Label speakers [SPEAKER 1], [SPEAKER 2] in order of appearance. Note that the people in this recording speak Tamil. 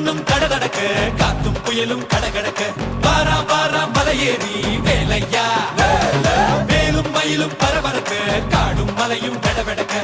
[SPEAKER 1] மண்ணும் கடகடக்க. காத்தும் புயலும் கடகடக்க. வாரா வாரா மலையேறி வேலையா? வேலும் மயிலும் பரபரக்க. காடும் மலையும் கடவடக்க